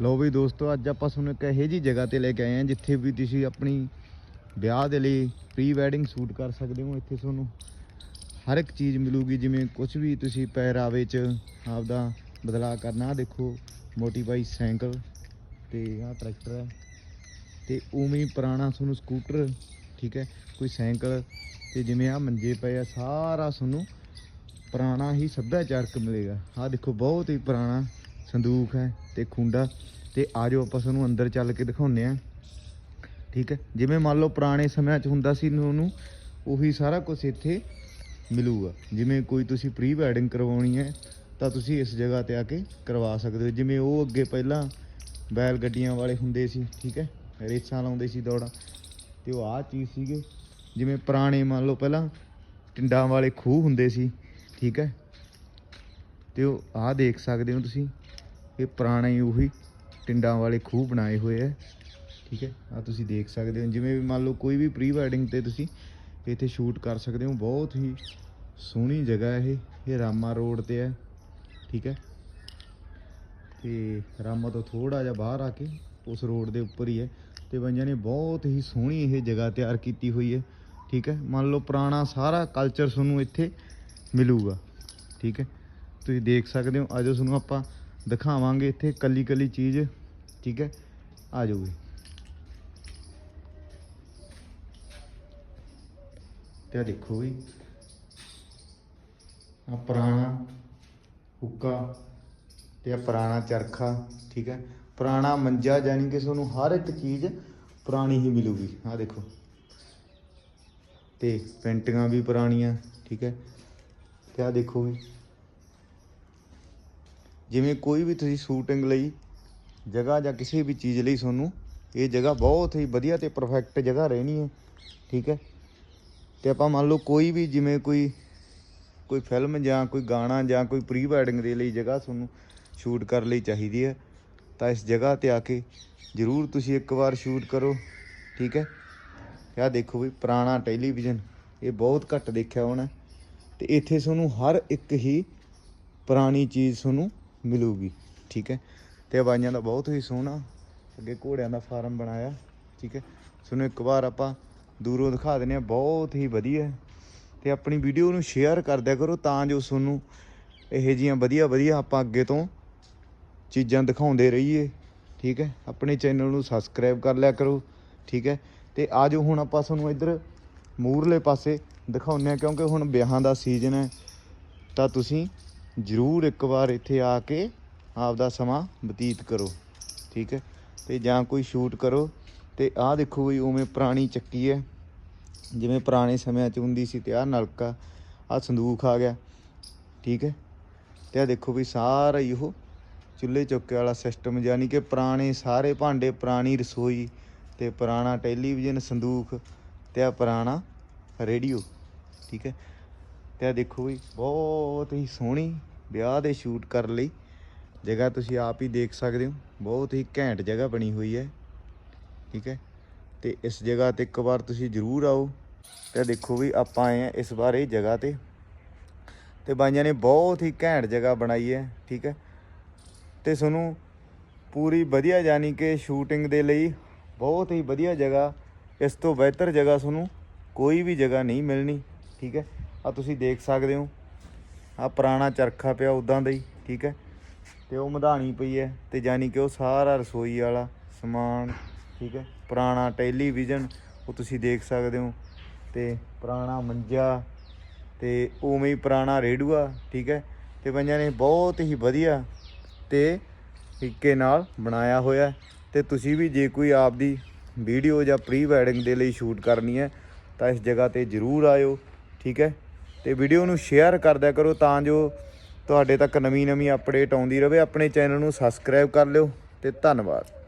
ਲੋ ਵੀ ਦੋਸਤੋ, ਅੱਜ ਆਪਾਂ ਤੁਹਾਨੂੰ ਇੱਕ ਇਹੋ ਜੀ ਜਗ੍ਹਾ ਤੇ ਲੈ ਕੇ ਆਏ ਹਾਂ ਜਿੱਥੇ ਵੀ ਤੁਸੀਂ ਆਪਣੀ ਵਿਆਹ ਦੇ ਲਈ ਪ੍ਰੀ ਵੈਡਿੰਗ ਸ਼ੂਟ ਕਰ ਸਕਦੇ ਹੋ। ਇੱਥੇ ਤੁਹਾਨੂੰ ਹਰ ਇੱਕ ਚੀਜ਼ ਮਿਲੂਗੀ, ਜਿਵੇਂ ਕੁਝ ਵੀ ਤੁਸੀਂ ਪਹਿਰਾਵੇ 'ਚ ਆਪਦਾ ਬਦਲਾਅ ਕਰਨਾ। ਆਹ ਦੇਖੋ ਮੋਟੀਵਾਈ ਸਾਈਕਲ ਤੇ ਆਹ ਟਰੈਕਟਰ ਹੈ। ਤੇ ਉਵੇਂ ਹੀ ਪੁਰਾਣਾ ਤੁਹਾਨੂੰ ਸਕੂਟਰ ਠੀਕ ਹੈ, ਕੋਈ ਸਾਈਕਲ ਤੇ ਜਿਵੇਂ ਆ ਮੰਜੇ ਪਏ ਆ, ਸਾਰਾ ਤੁਹਾਨੂੰ ਪੁਰਾਣਾ ਹੀ ਸੱਭਿਆਚਾਰਕ ਮਿਲੇਗਾ। ਆਹ ਦੇਖੋ, ਬਹੁਤ ਹੀ ਪੁਰਾਣਾ ਸੰਦੂਕ ਹੈ ਤੇ ਖੁੰਡਾ ਤੇ ਆਜੋ ਆਪਾਂ ਤੁਹਾਨੂੰ ਅੰਦਰ ਚੱਲ ਕੇ ਦਿਖਾਉਂਦੇ ਆ ਠੀਕ ਹੈ? ਜਿਵੇਂ ਮੰਨ ਲਓ ਪੁਰਾਣੇ ਸਮਿਆਂ 'ਚ ਹੁੰਦਾ ਸੀ ਉਹਨੂੰ, ਉਹੀ ਸਾਰਾ ਕੁਝ ਇੱਥੇ ਮਿਲੂਗਾ। ਜਿਵੇਂ ਕੋਈ ਤੁਸੀਂ ਪ੍ਰੀ ਵੈਡਿੰਗ ਕਰਵਾਉਣੀ ਹੈ, ਤਾਂ ਤੁਸੀਂ ਇਸ ਜਗ੍ਹਾ ਤੇ ਆ ਕੇ ਕਰਵਾ ਸਕਦੇ ਹੋ। ਜਿਵੇਂ ਉਹ ਅੱਗੇ ਪਹਿਲਾਂ ਬੈਲ ਗੱਡੀਆਂ ਵਾਲੇ ਹੁੰਦੇ ਸੀ, ਠੀਕ ਹੈ? ਰੇਸਾਂ ਲਾਉਂਦੇ ਸੀ ਦੌੜਾਂ। ਤੇ ਉਹ ਆਹ ਚੀਜ਼ ਸੀਗੇ। ਜਿਵੇਂ ਪੁਰਾਣੇ ਮੰਨ ਲਓ ਪਹਿਲਾਂ ਟਿੰਡਾਂ ਵਾਲੇ ਖੂਹ ਹੁੰਦੇ ਸੀ, ਠੀਕ ਹੈ? ਤੇ ਉਹ ਆਹ ਦੇਖ ਸਕਦੇ ਹੋ ਤੁਸੀਂ। ਇਹ ਪੁਰਾਣੇ ਉਹੀ ਟਿੰਡਾਂ ਵਾਲੇ ਖੂਹ ਬਣਾਏ ਹੋਏ ਆ। ਠੀਕ ਹੈ ਆ ਤੁਸੀਂ ਦੇਖ ਸਕਦੇ ਹੋ। ਜਿਵੇਂ ਵੀ ਮੰਨ ਲਓ ਕੋਈ ਵੀ ਪ੍ਰੀ ਵੈਡਿੰਗ ਤੇ ਤੁਸੀਂ ਇੱਥੇ ਸ਼ੂਟ ਕਰ ਸਕਦੇ ਹੋ। ਬਹੁਤ ਹੀ ਸੋਹਣੀ ਜਗ੍ਹਾ ਇਹ। ਇਹ ਰਾਮਾ ਰੋਡ ਤੇ ਹੈ ਠੀਕ ਹੈ, ਤੇ ਰਾਮਾ ਤੋਂ ਥੋੜਾ ਜਿਹਾ ਬਾਹਰ ਆ ਕੇ ਉਸ ਰੋਡ ਦੇ ਉੱਪਰ ਹੀ ਹੈ। ਤੇ ਬੰਜਾਂ ਨੇ ਬਹੁਤ ਹੀ ਸੋਹਣੀ ਇਹ ਜਗ੍ਹਾ ਤਿਆਰ ਕੀਤੀ ਹੋਈ ਹੈ। ਠੀਕ ਹੈ, ਮੰਨ ਲਓ ਪੁਰਾਣਾ ਸਾਰਾ ਕਲਚਰ ਤੁਹਾਨੂੰ ਇੱਥੇ ਮਿਲੂਗਾ। ਠੀਕ ਹੈ, ਤੁਸੀਂ ਦੇਖ ਸਕਦੇ ਹੋ। ਆਜੋ ਤੁਹਾਨੂੰ ਆਪਾਂ ਦਿਖਾਵਾਂਗੇ ਇੱਥੇ ਕੱਲੀ ਕੱਲੀ ਚੀਜ਼, ਠੀਕ ਹੈ? ਆ ਜਾਊਗੀ ਤੇ ਆ ਦੇਖੋ ਵੀ। ਆ ਪੁਰਾਣਾ ਹੁੱਕਾ ਤੇ ਆ ਪੁਰਾਣਾ ਚਰਖਾ, ਠੀਕ ਹੈ? ਪੁਰਾਣਾ ਮੰਜਾ ਜਾਨੀ ਕਿ ਤੁਹਾਨੂੰ ਹਰ ਇੱਕ ਚੀਜ਼ ਪੁਰਾਣੀ ਹੀ ਮਿਲੂਗੀ। ਆ ਦੇਖੋ। ਤੇ ਪੇਂਟਿੰਗਾਂ ਵੀ ਪੁਰਾਣੀਆਂ, ਠੀਕ ਹੈ? ਤੇ ਆ ਦੇਖੋ ਵੀ। ਜਿਵੇਂ ਕੋਈ ਵੀ ਤੁਸੀਂ ਸ਼ੂਟਿੰਗ ਲਈ, ਜਗ੍ਹਾ ਜਾਂ ਕਿਸੇ ਵੀ ਚੀਜ਼ ਲਈ ਤੁਹਾਨੂੰ, ਇਹ ਜਗ੍ਹਾ ਬਹੁਤ ਹੀ ਵਧੀਆ ਤੇ ਪਰਫੈਕਟ ਜਗ੍ਹਾ ਰਹਿਣੀ ਹੈ, ਠੀਕ ਹੈ? ਤੇ ਆਪਾਂ ਮੰਨ ਲਓ ਕੋਈ ਵੀ ਜਿਵੇਂ ਕੋਈ ਕੋਈ ਫਿਲਮ ਜਾਂ ਕੋਈ ਗਾਣਾ ਜਾਂ ਕੋਈ ਪ੍ਰੀ ਵੈਡਿੰਗ ਦੇ ਲਈ ਜਗ੍ਹਾ ਤੁਹਾਨੂੰ ਸ਼ੂਟ ਕਰਨ ਲਈ ਚਾਹੀਦੀ ਹੈ, ਤਾਂ ਇਸ ਜਗ੍ਹਾ ਤੇ ਆ ਕੇ ਜਰੂਰ ਤੁਸੀਂ ਇੱਕ ਵਾਰ ਸ਼ੂਟ ਕਰੋ, ਠੀਕ ਹੈ? ਆਹ ਦੇਖੋ ਵੀ ਪੁਰਾਣਾ ਟੈਲੀਵਿਜ਼ਨ ਇਹ ਬਹੁਤ ਘੱਟ ਦੇਖਿਆ ਹੋਣਾ ਤੇ ਇੱਥੇ ਤੁਹਾਨੂੰ ਹਰ ਇੱਕ ਹੀ ਪੁਰਾਣੀ ਚੀਜ਼ ਤੁਹਾਨੂੰ ਮਿਲੂਗੀ, ਠੀਕ ਹੈ? ਤੇ ਇਹ ਦਾ ਬਹੁਤ ਹੀ ਸੋਹਣਾ, ਅੱਗੇ ਘੋੜਿਆਂ ਦਾ ਫਾਰਮ ਬਣਾਇਆ, ਠੀਕ ਹੈ? ਤੁਹਾਨੂੰ ਇੱਕ ਵਾਰ ਆਪਾਂ ਦੂਰੋਂ ਦਿਖਾ ਦਿੰਦੇ ਆ ਬਹੁਤ ਹੀ ਵਧੀਆ ਹੈ। ਤੇ ਆਪਣੀ ਵੀਡੀਓ ਨੂੰ ਸ਼ੇਅਰ ਕਰ ਦਿਆ ਕਰੋ ਤਾਂ ਜੋ ਤੁਹਾਨੂੰ ਇਹੋ ਜੀਆਂ ਵਧੀਆ ਵਧੀਆ ਆਪਾਂ ਅੱਗੇ ਤੋਂ ਚੀਜ਼ਾਂ ਦਿਖਾਉਂਦੇ ਰਹੀਏ, ਠੀਕ ਹੈ? ਆਪਣੇ ਚੈਨਲ ਨੂੰ ਸਬਸਕ੍ਰਾਈਬ ਕਰ ਲਿਆ ਕਰੋ, ਠੀਕ ਹੈ? ਤੇ ਆਜੋ ਹੁਣ ਆਪਾਂ ਤੁਹਾਨੂੰ ਇੱਧਰ ਮੂਰਲੇ ਪਾਸੇ ਦਿਖਾਉਂਦੇ ਆ ਕਿਉਂਕਿ ਹੁਣ ਵਿਆਹਾਂ ਦਾ ਸੀਜ਼ਨ ਹੈ, ਤਾਂ ਤੁਸੀਂ ਜ਼ਰੂਰ ਇੱਕ ਵਾਰ ਇੱਥੇ ਆ ਕੇ ਆਪਦਾ ਸਮਾਂ ਬਤੀਤ ਕਰੋ, ਠੀਕ ਹੈ? ਤੇ ਜਾਂ ਕੋਈ ਸ਼ੂਟ ਕਰੋ, ਤੇ ਆਹ ਦੇਖੋ ਵੀ ਉਵੇਂ ਪੁਰਾਣੀ ਚੱਕੀ ਹੈ। ਜਿਵੇਂ ਪੁਰਾਣੇ ਸਮਿਆਂ 'ਚ ਹੁੰਦੀ ਸੀ ਤੇ ਆਹ ਨਲਕਾ, ਆਹ ਸੰਦੂਕ ਆ ਗਿਆ, ਠੀਕ ਹੈ? ਤੇ ਆਹ ਦੇਖੋ ਵੀ ਸਾਰਾ ਹੀ ਉਹ ਚੁੱਲ੍ਹੇ ਚੌਕੇ ਵਾਲਾ ਸਿਸਟਮ ਯਾਨੀ ਕਿ ਪੁਰਾਣੇ ਸਾਰੇ ਭਾਂਡੇ, ਪੁਰਾਣੀ ਰਸੋਈ ਤੇ ਪੁਰਾਣਾ ਟੈਲੀਵਿਜ਼ਨ ਸੰਦੂਕ ਤੇ ਆ ਪੁਰਾਣਾ ਰੇਡੀਓ, ਠੀਕ ਹੈ? ਤੇ ਆ ਦੇਖੋ ਵੀ ਬਹੁਤ ਹੀ ਸੋਹਣੀ ਵਿਆਹ ਦੇ ਸ਼ੂਟ ਕਰਨ ਲਈ। ਜਗ੍ਹਾ ਤੁਸੀਂ ਆਪ ਹੀ ਦੇਖ ਸਕਦੇ ਹੋ। ਬਹੁਤ ਹੀ ਘੈਂਟ ਜਗ੍ਹਾ ਬਣੀ ਹੋਈ ਹੈ। ਠੀਕ ਹੈ? ਤੇ ਇਸ ਜਗ੍ਹਾ ਤੇ ਇੱਕ ਵਾਰ ਤੁਸੀਂ ਜ਼ਰੂਰ ਆਓ। ਤੇ ਦੇਖੋ ਵੀ ਆਪਾਂ ਆਏ ਆ ਇਸ ਵਾਰ ਇਹ ਜਗ੍ਹਾ ਤੇ। ਤੇ ਬਾਈਆਂ ਨੇ ਬਹੁਤ ਹੀ ਘੈਂਟ ਜਗ੍ਹਾ ਬਣਾਈ ਹੈ। ਠੀਕ ਹੈ? ਤੇ ਤੁਹਾਨੂੰ ਪੂਰੀ ਵਧੀਆ ਯਾਨੀ ਕਿ ਸ਼ੂਟਿੰਗ ਦੇ ਲਈ ਬਹੁਤ ਹੀ ਵਧੀਆ ਜਗ੍ਹਾ, ਇਸ ਤੋਂ ਬਿਹਤਰ ਜਗ੍ਹਾ ਤੁਹਾਨੂੰ ਕੋਈ ਵੀ ਜਗ੍ਹਾ ਨਹੀਂ ਮਿਲਣੀ। ਠੀਕ ਹੈ? ਆ ਤੁਸੀਂ ਦੇਖ ਸਕਦੇ ਹੋ। ਆ ਪੁਰਾਣਾ ਚਰਖਾ ਪਿਆ ਉਦਾਂ ਦਾ ਹੀ, ਠੀਕ ਹੈ? ਤੇ ਉਹ ਮਧਾਣੀ ਪਈ ਹੈ ਤੇ ਯਾਨੀ ਕਿ ਉਹ ਸਾਰਾ ਰਸੋਈ ਵਾਲਾ ਸਮਾਨ, ਠੀਕ ਹੈ? ਪੁਰਾਣਾ ਟੈਲੀਵਿਜ਼ਨ ਉਹ ਤੁਸੀਂ ਦੇਖ ਸਕਦੇ ਹੋ ਤੇ ਪੁਰਾਣਾ ਮੰਜਾ ਤੇ ਉਵੇਂ ਹੀ ਪੁਰਾਣਾ ਰੇਡੂਆ ਠੀਕ ਹੈ? ਤੇ ਪੰਜਾਂ ਨੇ ਬਹੁਤ ਹੀ ਵਧੀਆ ਤੇ ਤਰੀਕੇ ਨਾਲ ਬਣਾਇਆ ਹੋਇਆ ਹੈ। ਤੇ ਤੁਸੀਂ ਵੀ ਜੇ ਕੋਈ ਆਪਦੀ ਵੀਡੀਓ ਜਾਂ ਪ੍ਰੀ ਵੈਡਿੰਗ ਦੇ ਲਈ ਸ਼ੂਟ ਕਰਨੀ ਹੈ ਤਾਂ ਇਸ ਜਗ੍ਹਾ ਤੇ ਜ਼ਰੂਰ ਆਇਓ, ਠੀਕ ਹੈ? ਤੇ ਵੀਡੀਓ ਨੂੰ ਸ਼ੇਅਰ ਕਰਦਿਆ ਕਰੋ ਤਾਂ ਜੋ ਤੁਹਾਡੇ ਤੱਕ ਨਵੀਂ ਨਵੀਂ ਅਪਡੇਟ ਆਉਂਦੀ ਰਹੇ ਆਪਣੇ ਚੈਨਲ ਨੂੰ ਸਬਸਕ੍ਰਾਈਬ ਕਰ ਲਿਓ ਤੇ ਧੰਨਵਾਦ।